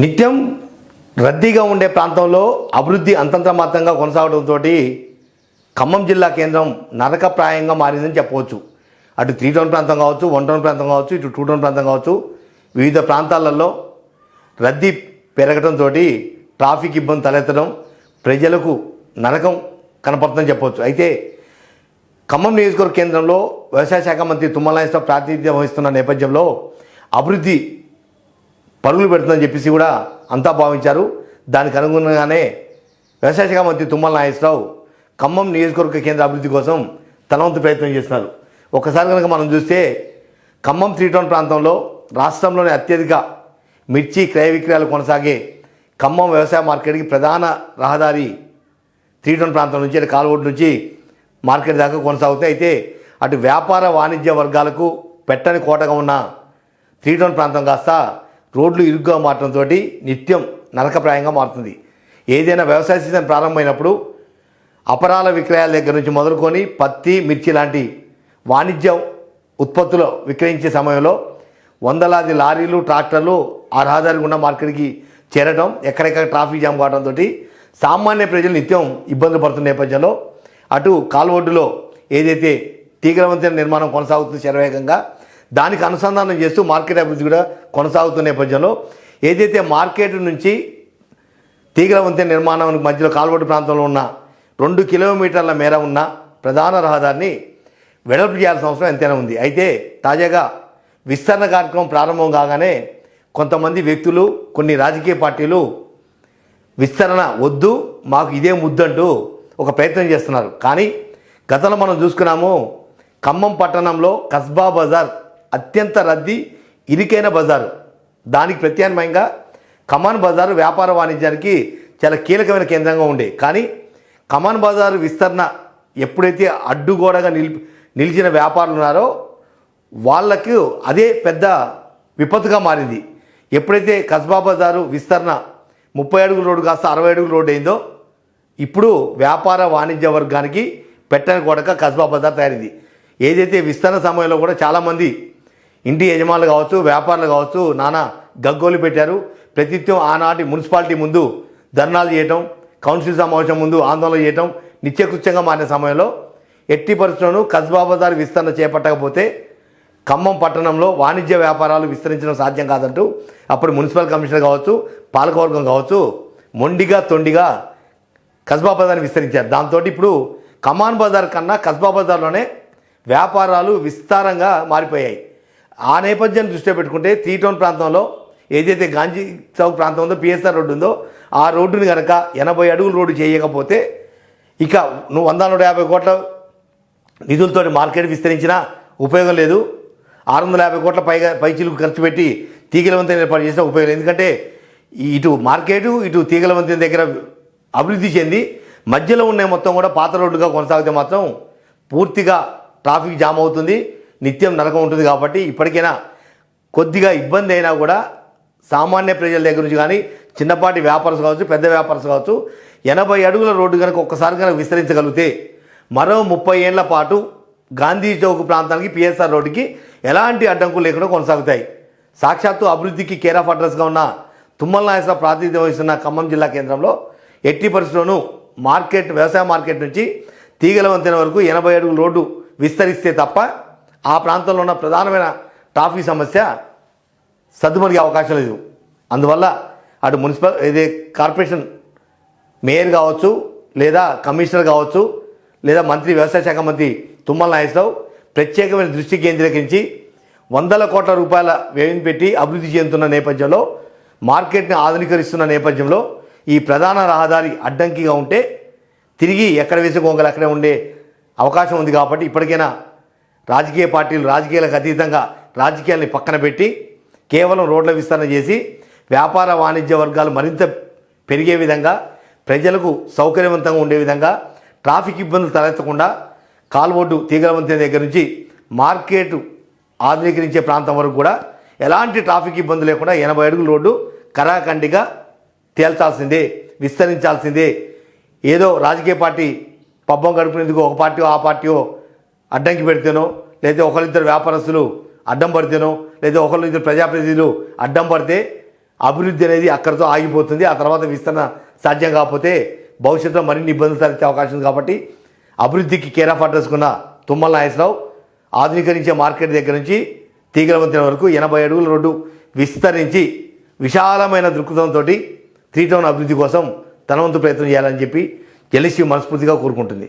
నిత్యం రద్దీగా ఉండే ప్రాంతంలో అభివృద్ధి అంతంత మాత్రంగా కొనసాగడంతో ఖమ్మం జిల్లా కేంద్రం నరకప్రాయంగా మారిందని చెప్పవచ్చు. అటు త్రీ టౌన్ ప్రాంతం కావచ్చు వన్ టౌన్ ప్రాంతం కావచ్చు ఇటు టూ టౌన్ ప్రాంతం కావచ్చు వివిధ ప్రాంతాలలో రద్దీ పెరగడంతో ట్రాఫిక్ ఇబ్బంది తలెత్తడం ప్రజలకు నరకం కనపడుతుందని చెప్పవచ్చు. అయితే ఖమ్మం నియోజకవర్గ కేంద్రంలో వ్యవసాయ శాఖ మంత్రి తుమ్మల ప్రాతినిధ్యం వహిస్తున్న నేపథ్యంలో అభివృద్ధి పరుగులు పెడుతుందని చెప్పేసి కూడా అంతా భావించారు. దానికి అనుగుణంగానే వ్యవసాయ శాఖ మంత్రి తుమ్మల నాగేశ్వరరావు ఖమ్మం నియోజకవర్గ కేంద్ర అభివృద్ధి కోసం తనవంతు ప్రయత్నం చేస్తున్నారు. ఒకసారి కనుక మనం చూస్తే ఖమ్మం త్రీ టౌన్ ప్రాంతంలో రాష్ట్రంలోని అత్యధిక మిర్చి క్రయ విక్రయాలు కొనసాగే ఖమ్మం వ్యవసాయ మార్కెట్కి ప్రధాన రహదారి త్రీ టౌన్ ప్రాంతం నుంచి అటు కాలువోడ్ నుంచి మార్కెట్ దాకా కొనసాగుతాయి అయితే అటు వ్యాపార వాణిజ్య వర్గాలకు పెట్టని కోటగా ఉన్న త్రీ టౌన్ ప్రాంతం కాస్త రోడ్లు ఇరుగ్గా మారడంతో నిత్యం నరకప్రాయంగా మారుతుంది. ఏదైనా వ్యవసాయ సీజన్ ప్రారంభమైనప్పుడు అపరాల విక్రయాల దగ్గర నుంచి మొదలుకొని పత్తి మిర్చి లాంటి వాణిజ్య ఉత్పత్తులు విక్రయించే సమయంలో వందలాది లారీలు ట్రాక్టర్లు ఆ రహదారి గుండా మార్కెట్కి చేరడం ఎక్కడెక్కడ ట్రాఫిక్ జామ్ కావడంతో సామాన్య ప్రజలు నిత్యం ఇబ్బందులు పడుతున్న నేపథ్యంలో అటు కాల్వొడ్డులో ఏదైతే తీగల వంతెన నిర్మాణం కొనసాగుతుంది శరవేగంగా దానికి అనుసంధానం చేస్తూ మార్కెట్ అభివృద్ధి కూడా కొనసాగుతున్న నేపథ్యంలో ఏదైతే మార్కెట్ నుంచి తీగల వంతెన నిర్మాణానికి మధ్యలో కాలువడ్డు ప్రాంతంలో ఉన్న రెండు కిలోమీటర్ల మేర ఉన్న ప్రధాన రహదారిని వెడల్పు చేయాల్సిన అవసరం ఎంతైనా ఉంది. అయితే తాజాగా విస్తరణ కార్యక్రమం ప్రారంభం కాగానే కొంతమంది వ్యక్తులు కొన్ని రాజకీయ పార్టీలు విస్తరణ వద్దు మాకు ఇదే ముద్దంటూ ఒక ప్రయత్నం చేస్తున్నారు. కానీ గతంలో మనం చూసుకున్నాము ఖమ్మం పట్టణంలో కస్బా బజార్ అత్యంత రద్దీ ఇరుకైన బజారు. దానికి ప్రత్యామ్నాయంగా కమాన్ బజారు వ్యాపార వాణిజ్యానికి చాలా కీలకమైన కేంద్రంగా ఉండే. కానీ కమాన్ బజారు విస్తరణ ఎప్పుడైతే అడ్డుగోడగా నిలిపి నిలిచిన వ్యాపారులు ఉన్నారో వాళ్ళకు అదే పెద్ద విపత్తుగా మారింది. ఎప్పుడైతే కస్బా బజారు విస్తరణ ముప్పై అడుగుల రోడ్డు కాస్త అరవై అడుగుల రోడ్డు అయిందో ఇప్పుడు వ్యాపార వాణిజ్య వర్గానికి పెట్టని కొడక కస్బా బజార్ తయారైంది. ఏదైతే విస్తరణ సమయంలో కూడా చాలామంది ఇంటి యజమానులు కావచ్చు వ్యాపారులు కావచ్చు నానా గగ్గోలు పెట్టారు. ప్రతిత్వం ఆనాటి మున్సిపాలిటీ ముందు ధర్నాలు చేయటం కౌన్సిల్ సమావేశం ముందు ఆందోళన చేయటం నిత్యకృత్యంగా మారిన సమయంలో ఎట్టి పరిస్థితులను కస్బా బజార్ విస్తరణ చేపట్టకపోతే ఖమ్మం పట్టణంలో వాణిజ్య వ్యాపారాలు విస్తరించడం సాధ్యం కాదంటూ అప్పుడు మున్సిపల్ కమిషనర్ కావచ్చు పాలకవర్గం కావచ్చు మొండిగా తొండిగా కస్బా బజార్ని విస్తరించారు. దాంతో ఇప్పుడు కమాన్ బజార్ కన్నా కస్బా బజార్లోనే వ్యాపారాలు విస్తారంగా మారిపోయాయి. ఆ నేపథ్యాన్ని దృష్టిలో పెట్టుకుంటే త్రీ టౌన్ ప్రాంతంలో ఏదైతే గాంధీ చౌక్ ప్రాంతం ఉందో పిఎస్ఆర్ రోడ్డు ఉందో ఆ రోడ్డుని కనుక ఎనభై అడుగుల రోడ్డు చేయకపోతే ఇక నువ్వు వంద నూట యాభై కోట్ల నిధులతో మార్కెట్ విస్తరించినా ఉపయోగం లేదు. ఆరు వందల యాభై కోట్ల పైగా పైచీలకు ఖర్చు పెట్టి తీగల వంతెన ఏర్పాటు చేసినా ఉపయోగం ఎందుకంటే ఇటు మార్కెటు ఇటు తీగల వంతెన దగ్గర అభివృద్ధి చెంది మధ్యలో ఉన్న మొత్తం కూడా పాత రోడ్డుగా కొనసాగితే మాత్రం పూర్తిగా ట్రాఫిక్ జామ్ అవుతుంది. నిత్యం నరకం ఉంటుంది కాబట్టి ఇప్పటికైనా కొద్దిగా ఇబ్బంది అయినా కూడా సామాన్య ప్రజల దగ్గర నుంచి కానీ చిన్నపాటి వ్యాపారస్ కావచ్చు పెద్ద వ్యాపారస్ కావచ్చు ఎనభై అడుగుల రోడ్డు కనుక ఒక్కసారి కనుక విస్తరించగలిగితే మరో ముప్పై ఏళ్ళ పాటు గాంధీ చౌక్ ప్రాంతానికి పిఎస్ఆర్ రోడ్డుకి ఎలాంటి అడ్డంకులు లేకుండా కొనసాగుతాయి. సాక్షాత్తు అభివృద్ధికి కేర్ ఆఫ్ అడ్రస్గా ఉన్న తుమ్మల నాయసరావు ప్రాతినిధ్యం వహిస్తున్న ఖమ్మం జిల్లా కేంద్రంలో ఎట్టి పరిస్థితుల్లోనూ మార్కెట్ వ్యవసాయ మార్కెట్ నుంచి తీగల వంతెన వరకు ఎనభై అడుగుల రోడ్డు విస్తరిస్తే తప్ప ఆ ప్రాంతంలో ఉన్న ప్రధానమైన ట్రాఫిక్ సమస్య సర్దుమణిగే అవకాశం లేదు. అందువల్ల అటు మున్సిపల్ ఇది కార్పొరేషన్ మేయర్ కావచ్చు లేదా కమిషనర్ కావచ్చు లేదా మంత్రి వ్యవసాయ శాఖ మంత్రి తుమ్మల నాగేశ్వరరావు ప్రత్యేకమైన దృష్టి కేంద్రీకరించి వందల కోట్ల రూపాయల వ్యయం పెట్టి అభివృద్ధి చెందుతున్న నేపథ్యంలో మార్కెట్ని ఆధునీకరిస్తున్న నేపథ్యంలో ఈ ప్రధాన రహదారి అడ్డంకిగా ఉంటే తిరిగి ఎక్కడ వేసుకోగల అక్కడే ఉండే అవకాశం ఉంది కాబట్టి ఇప్పటికైనా రాజకీయ పార్టీలు రాజకీయాలకు అతీతంగా రాజకీయాల్ని పక్కన పెట్టి కేవలం రోడ్ల విస్తరణ చేసి వ్యాపార వాణిజ్య వర్గాలు మరింత పెరిగే విధంగా ప్రజలకు సౌకర్యవంతంగా ఉండే విధంగా ట్రాఫిక్ ఇబ్బందులు తలెత్తకుండా కాల్వొడ్డు తీగల దగ్గర నుంచి మార్కెట్ ఆధునీకరించే ప్రాంతం వరకు కూడా ఎలాంటి ట్రాఫిక్ ఇబ్బంది లేకుండా ఎనభై అడుగుల రోడ్డు కరాఖండిగా తేల్చాల్సిందే విస్తరించాల్సిందే. ఏదో రాజకీయ పార్టీ పబ్బం గడుపునేందుకు ఒక పార్టీ ఆ పార్టీయో అడ్డంకి పెడితేనో లేదా ఒకరిద్దరు వ్యాపారస్తులు అడ్డం పడితేనో లేదా ఒకరిద్దరు ప్రజాప్రతినిధులు అడ్డం పడితే అభివృద్ధి అనేది అక్కడితో ఆగిపోతుంది. ఆ తర్వాత విస్తరణ సాధ్యం కాకపోతే భవిష్యత్తులో మరిన్ని ఇబ్బందులు తలెత్తే అవకాశం ఉంది కాబట్టి అభివృద్ధికి కేర్ ఆఫ్ అడ్రస్ కున్న తుమ్మల నాగేశ్వరరావు ఆధునీకరించే మార్కెట్ దగ్గర నుంచి తీగల వంతెన వరకు ఎనభై అడుగుల రోడ్డు విస్తరించి విశాలమైన దృక్పథంతో త్రీ టౌన్ అభివృద్ధి కోసం తన వంతు ప్రయత్నం చేయాలని చెప్పి ఎల్ఎస్సీ మనస్ఫూర్తిగా కోరుకుంటుంది.